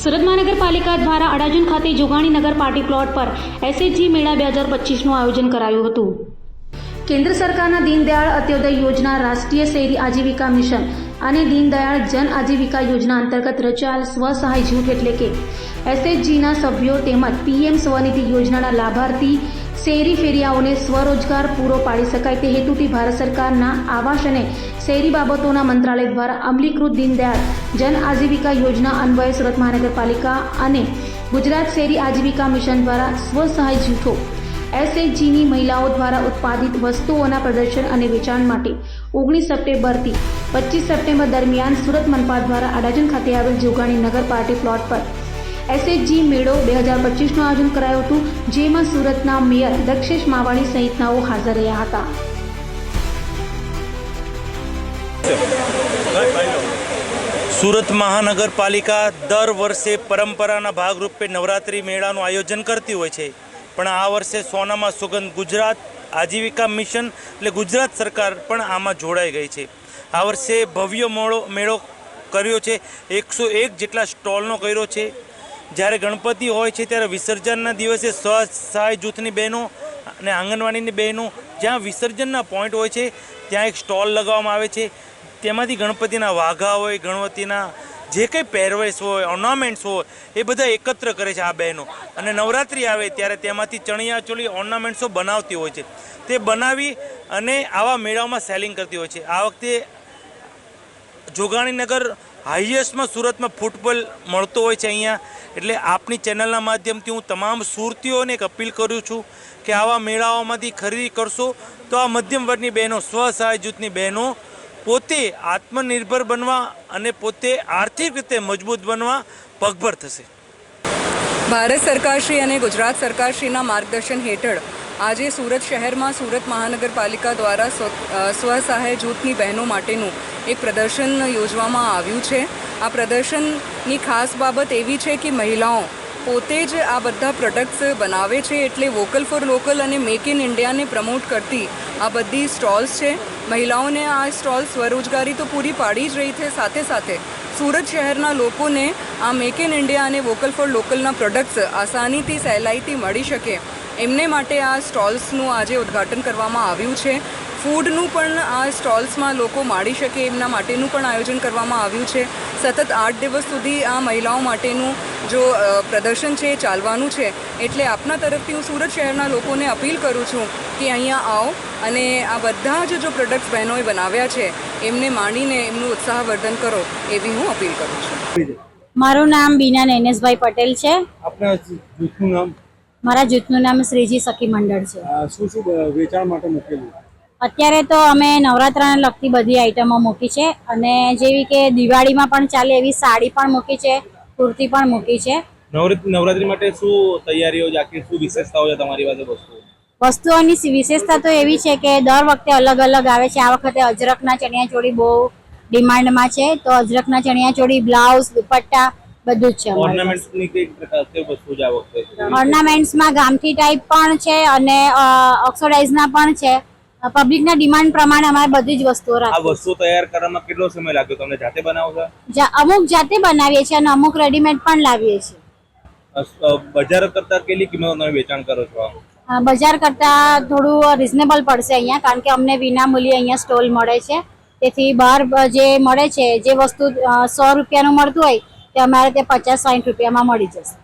સુરત મહાનગરપાલિકા દ્વારા અડાજણ ખાતે જોગાણી નગર પાર્ટી પ્લોટ પર એસએચજી મેળા બે હજાર પચીસનું આયોજન કરાયું હતું. કેન્દ્ર સરકારના દીનદયાળ અંત્યોદય યોજના રાષ્ટ્રીય શહેરી આજીવિકા મિશન અને દીનદયાળ જન આજીવિકા યોજના અંતર્ગત રચાયેલ સ્વસહાય જૂથ એટલે કે એસએચજીના સભ્યો તેમજ પીએમ સ્વનિધિ યોજનાના લાભાર્થી શહેરી ફેરિયાઓને સ્વરોજગાર પૂરો પાડી શકાય તે હેતુથી ભારત સરકારના આવાસ અને શહેરી બાબતોના મંત્રાલય દ્વારા અમલીકૃત દીનદયાળ જન આજીવિકા યોજના અન્વયે સુરત મહાનગરપાલિકા અને ગુજરાત શહેરી આજીવિકા મિશન દ્વારા સ્વસહાય જૂથો એસએચજીની મહિલાઓ દ્વારા ઉત્પાદિત વસ્તુઓના પ્રદર્શન અને વેચાણ માટે ઓગણીસ સપ્ટેમ્બરથી પચીસ સપ્ટેમ્બર દરમિયાન સુરત મનપા દ્વારા અડાજણ ખાતે આવેલ જોગાણી નગર પાર્ટી પ્લોટ પર એસએચજી મેળો બે હજાર પચીસનું આયોજન કરાયું હતું, જેમાં સુરતના મેયર દક્ષેશ માવાણી સહિતનાઓ હાજર રહ્યા હતા. સુરત મહાનગરપાલિકા દર વર્ષે પરંપરાના ભાગરૂપે નવરાત્રિ મેળાનું આયોજન કરતી હોય છે. પણ આ વર્ષે સોનામાં સુગંધ ગુજરાત આજીવિકા મિશન એટલે ગુજરાત સરકાર પણ આમાં જોડાઈ ગઈ છે. આ વર્ષે ભવ્ય મેળો મેળો કર્યો છે. એકસો એક જેટલા સ્ટોલનો કર્યો છે. જ્યારે ગણપતિ હોય છે ત્યારે વિસર્જનના દિવસે સહાય જૂથની બહેનો અને આંગણવાડીની બહેનો જ્યાં વિસર્જનના પોઈન્ટ હોય છે, ત્યાં એક સ્ટોલ લગાવવામાં આવે છે. તેમાંથી ગણપતિના વાઘા હોય, ગણપતિના જે કંઈ પહેરવેશ હોય ઓર્નામેન્ટ્સ હોય, એ બધા એકત્ર કરે છે આ બહેનો. અને નવરાત્રિ આવે ત્યારે તેમાંથી ચણિયાચોળી ઓર્નામેન્ટ્સો બનાવતી હોય છે. તે બનાવી અને આવા મેળાઓમાં સેલિંગ કરતી હોય છે. આ વખતે જોગાણીનગર હાઈએસ્ટમાં સુરતમાં ફૂટબોલ મળતો હોય છે અહીંયા. એટલે આપની ચેનલના માધ્યમથી હું તમામ સુરતીઓને એક અપીલ કરું છું કે આવા મેળાઓમાંથી ખરીદી કરશો તો આ મધ્યમ વર્ગની બહેનો સ્વસહાય જૂથની બહેનો પોતે આત્મનિર્ભર બનવા અને પોતે આર્થિક રીતે મજબૂત બનવા પગભર થશે. ભારત સરકારશ્રી અને ગુજરાત સરકારશ્રીના માર્ગદર્શન હેઠળ આજે સુરત શહેરમાં સુરત મહાનગરપાલિકા દ્વારા સ્વ સહાય જૂથની બહેનો માટેનું એક પ્રદર્શન યોજવામાં આવ્યું છે. આ પ્રદર્શનની ખાસ બાબત એવી છે કે મહિલાઓ પોતે જ આ બધા પ્રોડક્ટ્સ બનાવે છે એટલે વોકલ ફોર લોકલ અને મેક ઇન ઇન્ડિયાને પ્રમોટ કરતી આ બધી સ્ટોલ્સ છે. મહિલાઓને આ સ્ટોલ સ્વરોજગારી તો પૂરી પાડી જ રહી છે. સાથે સાથે સુરત શહેરના લોકોને આ મેક ઇન ઇન્ડિયા અને વોકલ ફોર લોકલના પ્રોડક્ટ્સ આસાનીથી, સહેલાઈથી મળી શકે. એમને માટે આ સ્ટોલ્સનું આજે ઉદ્ઘાટન કરવામાં આવ્યું છે. ફૂડનું પણ આ સ્ટોલ્સમાં લોકો માણી શકે. એમના માટેનું પણ આયોજન કરવામાં આવ્યું છે. સતત આઠ દિવસ સુધી આ મહિલાઓ માટેનું જો પ્રદર્શન છે એ ચાલવાનું છે એટલે આપના તરફથી હું સુરત શહેરના લોકોને અપીલ કરું છું કે અહીંયા આવો અને આ બધા જ જો પ્રોડક્ટ્સ બહેનોએ બનાવ્યા છે એમને માંડીને એમનું ઉત્સાહવર્ધન કરો એવી હું અપીલ કરું છું. મારું નામ બીના નૈનેશભાઈ પટેલ છે. આપણા જૂથનું નામ? મારા જૂથનું નામ શ્રીજી સખી મંડળ છે. શું શું વેચાણ માટે મૂકેલું? અત્યારે તો અમે નવરાત્રાને લગતી બધી આઈટમો મૂકી છે અને જેવી કે દિવાળીમાં પણ ચાલે એવી સાડી પણ મૂકી છે. કુર્તી પણ મૂકી છે. નવરાત્રી માટે શું તૈયારીઓ જાખી શું વિશેષતાઓ છે તમારી પાસે વસ્તુ વસ્તુઓની વિશેષતા તો એવી છે કે દર વખતે અલગ અલગ આવે છે. આ વખતે અજરકના ચણિયાચોળી બહુ ડિમાન્ડમાં છે. તો અજરકના ચણિયાચોળી બ્લાઉઝ દુપટ્ટા બધું જ છે ઓર્નામેન્ટ્સની કઈ પ્રકાર વસ્તુ છે આ વખતે? ઓર્નામેન્ટ્સમાં ગામઠી ટાઈપ પણ છે અને ઓક્સોડાઇઝના પણ છે. પબ્લિકના ડિમાન્ડ પ્રમાણે અમારે બધી જ વસ્તુઓ આ રાખી વસ્તુ તૈયાર કરવામાં કેટલો સમય લાગ્યો તમને? જાતે બનાવો છો? જા- અમુક જાતે બનાવીએ છીએ અને અમુક રેડીમેડ પણ લાવીએ છીએ. અ, અ, બજાર કરતા કેટલી કિંમત તમે વેચાણ કરો છો? અ, બજાર કરતા થોડું રિઝનેબલ પડશે અહીંયા કારણ કે અમને વિના મૂલ્યે અહીંયા સ્ટોલ મળે છે. તેથી બહાર બ- જે મળે છે જે વસ્તુ સો રૂપિયાનું મળતું હોય તે અમારે તે પચાસ સાઠ રૂપિયામાં મળી જશે.